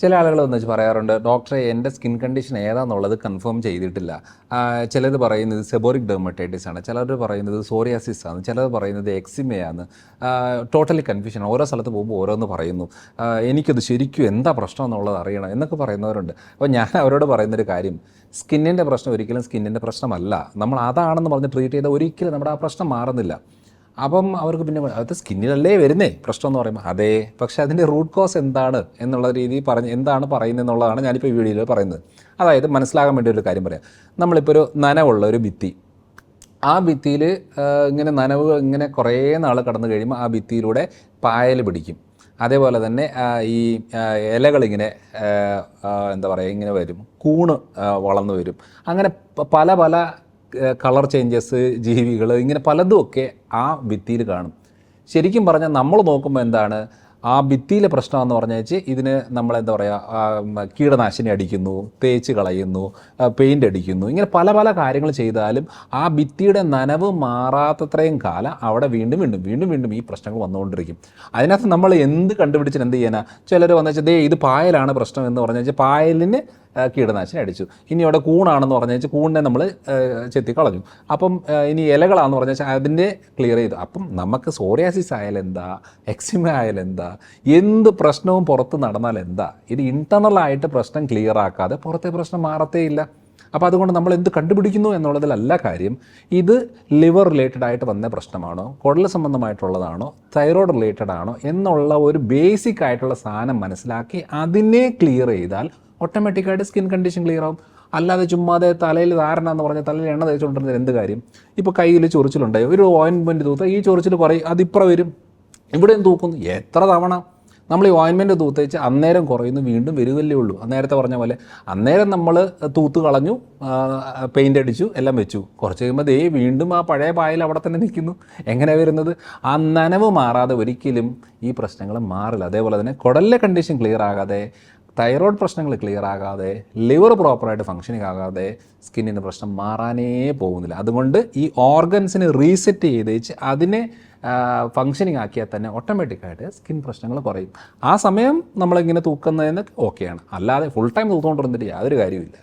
ചില ആളുകൾ വന്ന് വെച്ച് പറയാറുണ്ട് ഡോക്ടറെ എന്റെ സ്കിൻ കണ്ടീഷൻ ഏതാണെന്നുള്ളത് കൺഫേം ചെയ്തിട്ടില്ല. ചിലർ പറയുന്നത് സെബോറിക് ഡെർമറ്റൈറ്റിസ് ആണ് ചിലർ പറയുന്നത് സോറിയാസിസ് ആണ് ചിലർ പറയുന്നത് എക്സിമയാണ്. ടോട്ടലി കൺഫ്യൂഷൻ ഓരോ സ്ഥലത്ത് പോകുമ്പോൾ ഓരോന്ന് പറയുന്നു. എനിക്കത് ശരിക്കും എന്താ പ്രശ്നം എന്നുള്ളത് അറിയണം എന്നൊക്കെ പറയുന്നവരുണ്ട്. അപ്പോൾ ഞാൻ അവരോട് പറയുന്നൊരു കാര്യം സ്കിന്നിന്റെ പ്രശ്നം ഒരിക്കലും സ്കിന്നിന്റെ പ്രശ്നമല്ല. നമ്മൾ അതാണെന്ന് പറഞ്ഞ് ട്രീറ്റ് ചെയ്താൽ ഒരിക്കലും നമ്മുടെ ആ പ്രശ്നം മാറുന്നില്ല. അപ്പം അവർക്ക് പിന്നെ അത് സ്കിന്നിലല്ലേ വരുന്നേ? പ്രശ്നം എന്ന് പറയുമ്പോൾ അതെ. പക്ഷേ അതിന്റെ റൂട്ട് കോസ് എന്താണ് എന്നുള്ള രീതിയിൽ പറഞ്ഞ് എന്താണ് പറയുന്നത് എന്നുള്ളതാണ് ഞാനിപ്പോൾ ഈ വീഡിയോയിൽ പറയുന്നത്. അതായത് മനസ്സിലാകാൻ വേണ്ടി ഒരു കാര്യം പറയാം. നമ്മളിപ്പോൾ ഒരു നനവുള്ള ഒരു ഭിത്തി. ആ ഭിത്തിയിൽ ഇങ്ങനെ നനവ് ഇങ്ങനെ കുറേ നാൾ കടന്നു കഴിയുമ്പോൾ ആ ഭിത്തിയിലൂടെ പായൽ പിടിക്കും. അതേപോലെ തന്നെ ഈ ഇലകളിങ്ങനെ എന്താ പറയുക ഇങ്ങനെ വരും. കൂണ് വളർന്നു വരും. അങ്ങനെ പല പല കളർ ചേഞ്ചസ് ജീവികൾ ഇങ്ങനെ പലതുമൊക്കെ ആ ഭിത്തിയിൽ കാണും. ശരിക്കും പറഞ്ഞാൽ നമ്മൾ നോക്കുമ്പോൾ എന്താണ് ആ ഭിത്തിയിലെ പ്രശ്നം പറഞ്ഞാൽ ഇതിന് നമ്മൾ എന്താ പറയുക കീടനാശിനി അടിക്കുന്നു തേച്ച് കളയുന്നു പെയിന്റ് അടിക്കുന്നു ഇങ്ങനെ പല പല കാര്യങ്ങൾ ചെയ്താലും ആ ഭിത്തിയുടെ നനവ് മാറാത്തത്രയും കാലം അവിടെ വീണ്ടും വീണ്ടും വീണ്ടും വീണ്ടും ഈ പ്രശ്നങ്ങൾ വന്നുകൊണ്ടിരിക്കും. അതിനകത്ത് നമ്മൾ എന്ത് കണ്ടുപിടിച്ചിട്ട് എന്ത് ചെയ്യാനാ ചിലർ വന്നു വെച്ചാൽ ദേ ഇത് പായലാണ് പ്രശ്നം എന്ന് പറഞ്ഞു വെച്ചാൽ പായലിന് കീടനാശിനി അടിച്ചു. ഇനി അവിടെ കൂണാണെന്ന് പറഞ്ഞു വെച്ചാൽ കൂണിനെ നമ്മൾ ചെത്തി കളഞ്ഞു. അപ്പം ഇനി ഇലകളാണെന്ന് പറഞ്ഞു വെച്ചാൽ അതിന്റെ ക്ലിയർ ചെയ്തു. അപ്പം നമുക്ക് സോറിയാസിസ് ആയാലും എന്താ എക്സിമ ആയാലും എന്താ എന്ത് പ്രശ്നവും പുറത്ത് നടന്നാൽ എന്താ ഇത് ഇന്റർണലായിട്ട് പ്രശ്നം ക്ലിയർ ആക്കാതെ പുറത്തെ പ്രശ്നം മാറത്തേ ഇല്ല. അപ്പോൾ അതുകൊണ്ട് നമ്മൾ എന്ത് കണ്ടുപിടിക്കുന്നു എന്നുള്ളതിലല്ല കാര്യം. ഇത് ലിവർ റിലേറ്റഡ് ആയിട്ട് വന്ന പ്രശ്നമാണോ? കുടൽ സംബന്ധമായിട്ടുള്ളതാണോ? തൈറോയ്ഡ് റിലേറ്റഡ് ആണോ? എന്നുള്ള ഒരു ബേസിക് ആയിട്ടുള്ള സാധനം മനസ്സിലാക്കി അതിനെ ക്ലിയർ ചെയ്താൽ ഓട്ടോമാറ്റിക്കായിട്ട് സ്കിൻ കണ്ടീഷൻ ക്ലിയർ ആവും. അല്ലാതെ ചുമ്മാതെ തലയിൽ ധാരണ എന്ന് പറഞ്ഞാൽ തലയിൽ എണ്ണ തേച്ചുകൊണ്ടിരുന്നത് എന്ത് കാര്യം? ഇപ്പോൾ കയ്യിൽ ചൊറിച്ചിലുണ്ടായി. ഒരു ഓയിൻമെന്റ് തൂത്ത ഈ ചൊറിച്ചിൽ കുറയും അതിപ്പുറം വരും. ഇവിടെയും തൂക്കുന്നു. എത്ര തവണ? നമ്മൾ ഈ ഓയിൻമെന്റ് തൂത്തേച്ച് അന്നേരം കുറയുന്നു വീണ്ടും വരികയല്ലേ ഉള്ളൂ. അന്നേരത്തെ പറഞ്ഞ പോലെ അന്നേരം നമ്മൾ തൂത്ത് കളഞ്ഞു പെയിന്റ് അടിച്ചു എല്ലാം വെച്ചു. കുറച്ച് കഴിയുമ്പോൾ ദേ വീണ്ടും ആ പഴയ പായൽ അവിടെ തന്നെ നിൽക്കുന്നു. എങ്ങനെ വരുന്നത്? ആ നനവ് മാറാതെ ഒരിക്കലും ഈ പ്രശ്നങ്ങൾ മാറില്ല. അതേപോലെ തന്നെ കുടലിലെ കണ്ടീഷൻ ക്ലിയർ ആകാതെ തൈറോയ്ഡ് പ്രശ്നങ്ങൾ ക്ലിയർ ആകാതെ ലിവർ പ്രോപ്പറായിട്ട് ഫങ്ഷനിങ് ആകാതെ സ്കിന്നിന്റെ പ്രശ്നം മാറാനേ പോകുന്നില്ല. അതുകൊണ്ട് ഈ ഓർഗൻസിനെ റീസെറ്റ് ചെയ്തേച്ച് അതിനെ ഫങ്ഷനിങ് ആക്കിയാൽ തന്നെ ഓട്ടോമാറ്റിക്കായിട്ട് സ്കിൻ പ്രശ്നങ്ങൾ കുറയും. ആ സമയം നമ്മളിങ്ങനെ തൂക്കുന്നതിന് ഓക്കെയാണ് അല്ലാതെ ഫുൾ ടൈം തൂത്തുകൊണ്ടിരുന്നിട്ട് യാതൊരു കാര്യമില്ല